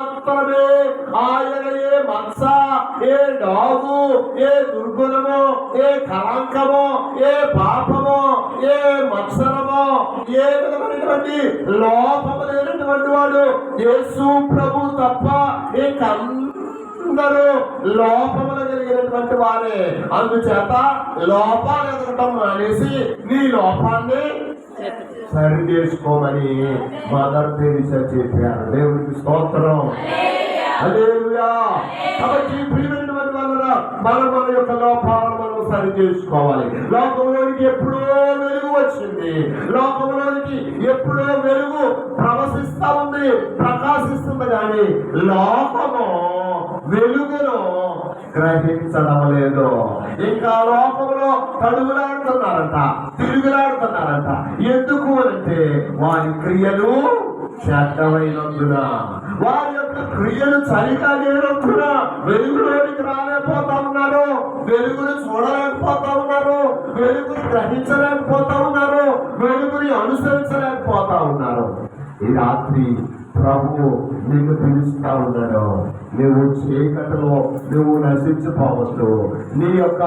మాత్రమే ఆయన ఏ మత్స ఏ డాగు ఏ దుర్గుణము ఏ కళంకము ఏ పాపము ఏ మత్సరము ఏ విధమైనటువంటి లోపము లేనటువంటి వాడు యేసు ప్రభు తప్ప అందరూ లోపములు కలిగినటువంటి వారే. అందుచేత లోపాలు ఎదగటం మానేసి నీ లోపాన్ని సరి చేసుకోమని మదర్ తెరిసా చెప్పారు. దేవుడికి స్తోత్రం. హల్లెలూయా కాబట్టి ప్రియమైనటువంటి మన యొక్క లోపాలను మనం సరి చేసుకోవాలి లోకంలోనికి ఎప్పుడో వెలుగు వచ్చింది. లోకంలోనికి ఎప్పుడో వెలుగు ప్రవశిస్తా ఉంది ప్రకాశిస్తుంది కానీ లోకము వెలుగును గ్రహించడం లేదు ఇంకా లోకంలో తడుగులాడుతున్నారంట తిరుగులాడుతున్నారంట. ఎందుకు అంటే వారి క్రియలు చెడ్డమైనందున వారి యొక్క క్రియలు సరిగా లేనందున వెలుగులోనికి రాలేకపోతా ఉన్నారు వెలుగును చూడలేకపోతా ఉన్నారు వెలుగును గ్రహించలేకపోతా ఉన్నారు వెలుగుని అనుసరించలేకపోతా ఉన్నారు. ఈ రాత్రి ప్రభు నీకు పిలుస్తా ఉన్నాడు నువ్వు చీకటిలో నువ్వు నశించిపోవచ్చు. నీ యొక్క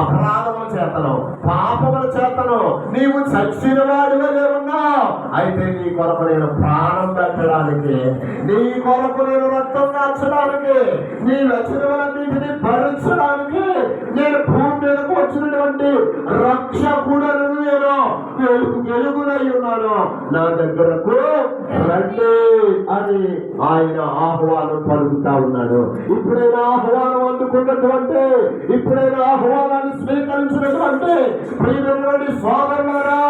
అపరాధముల చేతను పాపముల చేతను నీవు చచ్చిన వాడివే ఉన్నావు. అయితే నీ కొరకు నేను ప్రాణం పెట్టడానికి నీ కొరకు నేను రక్తం కాల్చడానికి నీ లక్షణములన్నింటినీ భరించడానికి నేను భూమి మీదకు వచ్చినటువంటి రక్షకుడను నేను వెలుగునై ఉన్నాను. నా దగ్గరకు రండి. అని ఆయన ఆహ్వానం పలుకుతా ఉన్నాడు. ఇప్పుడైనా ఆహ్వానం అందుకున్నటువంటి ఇప్పుడైనా ఆహ్వానాన్ని స్వీకరించినటువంటి ప్రియమైనటువంటి సోదరులారా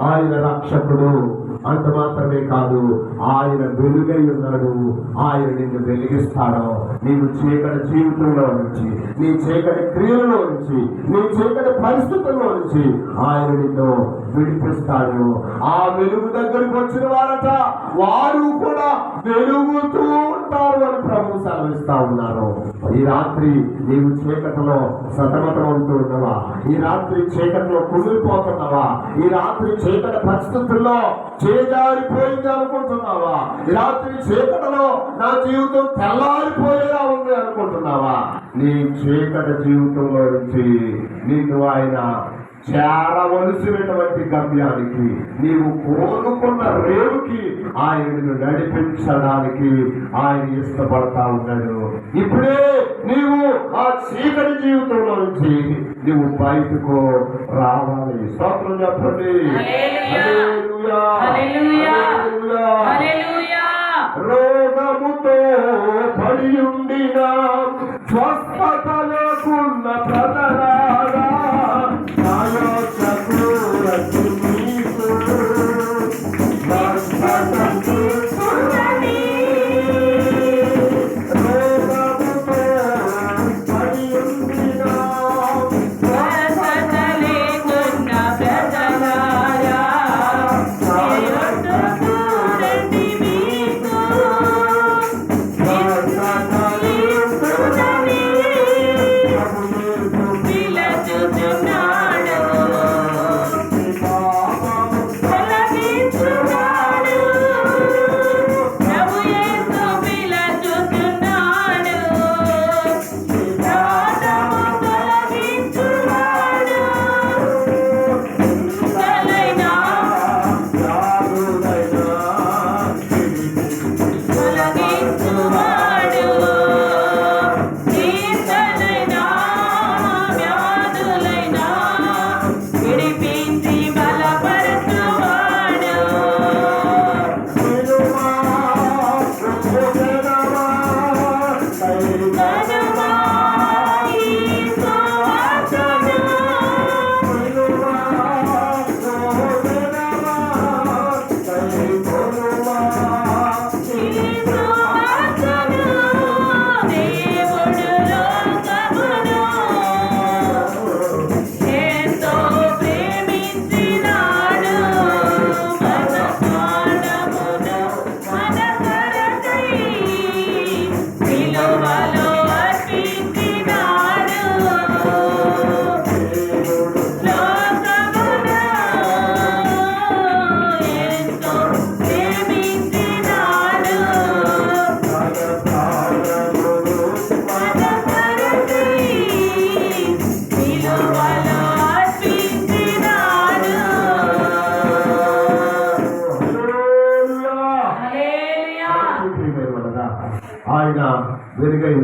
ఆయన రక్షకుడు. అంత మాత్రమే కాదు ఆయన వెలుగై ఉన్నాడు. ఆయన నిన్ను వెలిగిస్తాడు నీవు చీకటి జీవితంలో నుంచి నీ చీకటి క్రియలలో నుంచి నీ చీకటి పరిస్థితుల్లో నుంచి ఆయన నిన్ను విడిపిస్తాడు. ఆ వెలుగు దగ్గరికి వచ్చిన వారట వారు కూడా వెలుగుతూ ఉంటారు అని ప్రభు సెలవిస్తా ఉన్నారు. ఈ రాత్రి నీవు చీకటిలో సతమతం ఉంటూ ఉన్నావా ఈ రాత్రి చీకటిలో కుమిలిపోతున్నావా? ఈ రాత్రి చీకటి పరిస్థితుల్లో చేజారిపోయింది అనుకుంటున్నావా? రాత్రి చీకటిలో నా జీవితం తెల్లారిపోయేలా ఉంది అనుకుంటున్నావా? నీ చీకటి జీవితంలో నుంచి నిన్ను ఆయన చేరవలసినటువంటి గమ్యానికి నీవు కోరుకున్న రేవుకి ఆయనను నడిపించడానికి ఆయన ఇష్టపడతా ఉన్నాడు. ఇప్పుడే నీవు చీకటి జీవితంలో నుంచి నువ్వు బయటకు రావాలి. స్తోత్రం చెప్పండి. Felipe. ఆయన వెలుగై